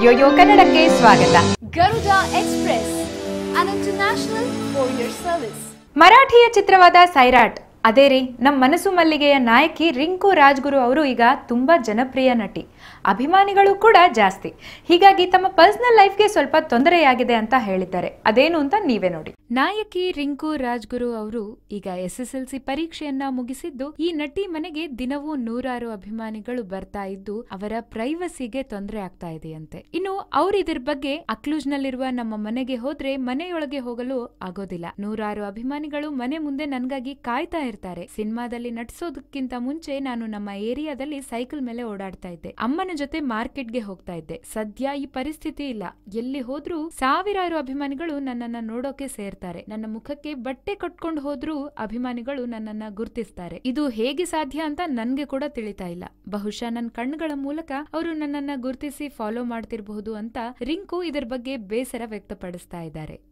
Yoyo ಕನ್ನಡಕ್ಕೆ ಸ್ವಾಗತ Express, an international courier service. ಮರಾಠಿಯ ಚಿತ್ರವಾದ ಸೈರಾಟ್ ಅದೇ ರೀ ನಮ್ಮ ಮನಸ್ಸು ಮಲ್ಲಿಗೆಯ ನಾಯಕಿ ರಿಂಕು ರಾಜ್ಗುರು ಅವರು ಈಗ ತುಂಬಾ ಜನಪ್ರಿಯ ನಟಿ. ಅಭಿಮಾನಿಗಳು ಕೂಡ ಜಾಸ್ತಿ. ಹೀಗಾಗಿ ತಮ್ಮ ಪರ್ಸನಲ್ ಲೈಫ್ಗೆ ಸ್ವಲ್ಪ ತೊಂದರೆಯಾಗಿದೆ ಅಂತ ಹೇಳಿದ್ದಾರೆ. ಅದೇನು ಅಂತ ನೀವೇ ನೋಡಿ. ನಾಯಕಿ ರಿಂಕು ರಾಜ್ಗುರು ಅವರು ಈಗ ಎಸ್ ಎಸ್ ಎಲ್ ಸಿ ಪರೀಕ್ಷೆಯನ್ನ ಮುಗಿಸಿದ್ದು, ಈ ನಟಿ ಮನೆಗೆ ದಿನವೂ ನೂರಾರು ಅಭಿಮಾನಿಗಳು ಬರ್ತಾ ಇದ್ದು, ಅವರ ಪ್ರೈವಸಿಗೆ ತೊಂದರೆ ಆಗ್ತಾ ಇದೆಯಂತೆ. ಇನ್ನು ಅವ್ರು ಇದ್ರ ಬಗ್ಗೆ ಅಕ್ಲೂಜ್ ನಲ್ಲಿರುವ ನಮ್ಮ ಮನೆಗೆ ಹೋದ್ರೆ ಮನೆಯೊಳಗೆ ಹೋಗಲು ಆಗೋದಿಲ್ಲ. ನೂರಾರು ಅಭಿಮಾನಿಗಳು ಮನೆ ಮುಂದೆ ನನ್ಗಾಗಿ ಕಾಯ್ತಾ ಇರ್ತಾರೆ. ಸಿನಿಮಾದಲ್ಲಿ ನಟಿಸೋದಕ್ಕಿಂತ ಮುಂಚೆ ನಾನು ನಮ್ಮ ಏರಿಯಾದಲ್ಲಿ ಸೈಕಲ್ ಮೇಲೆ ಓಡಾಡ್ತಾ ಇದ್ದೆ. ಅಮ್ಮನ ಜೊತೆ ಮಾರ್ಕೆಟ್ಗೆ ಹೋಗ್ತಾ ಇದ್ದೆ. ಸದ್ಯ ಈ ಪರಿಸ್ಥಿತಿ ಇಲ್ಲ. ಎಲ್ಲಿ ಹೋದ್ರೂ ಸಾವಿರಾರು ಅಭಿಮಾನಿಗಳು ನನ್ನನ್ನ ನೋಡೋಕೆ ಸೇರ್ತಾರೆ. ನನ್ನ ಮುಖಕ್ಕೆ ಬಟ್ಟೆ ಕಟ್ಕೊಂಡು ಹೋದ್ರೂ ಅಭಿಮಾನಿಗಳು ನನ್ನನ್ನ ಗುರ್ತಿಸ್ತಾರೆ. ಇದು ಹೇಗೆ ಸಾಧ್ಯ ಅಂತ ನನ್ಗೆ ಕೂಡ ತಿಳಿತಾ ಇಲ್ಲ. ಬಹುಶಃ ನನ್ನ ಕಣ್ಣುಗಳ ಮೂಲಕ ಅವರು ನನ್ನನ್ನ ಗುರ್ತಿಸಿ ಫಾಲೋ ಮಾಡ್ತಿರಬಹುದು ಅಂತ ರಿಂಕು ಇದರ ಬಗ್ಗೆ ಬೇಸರ ವ್ಯಕ್ತಪಡಿಸ್ತಾ ಇದ್ದಾರೆ.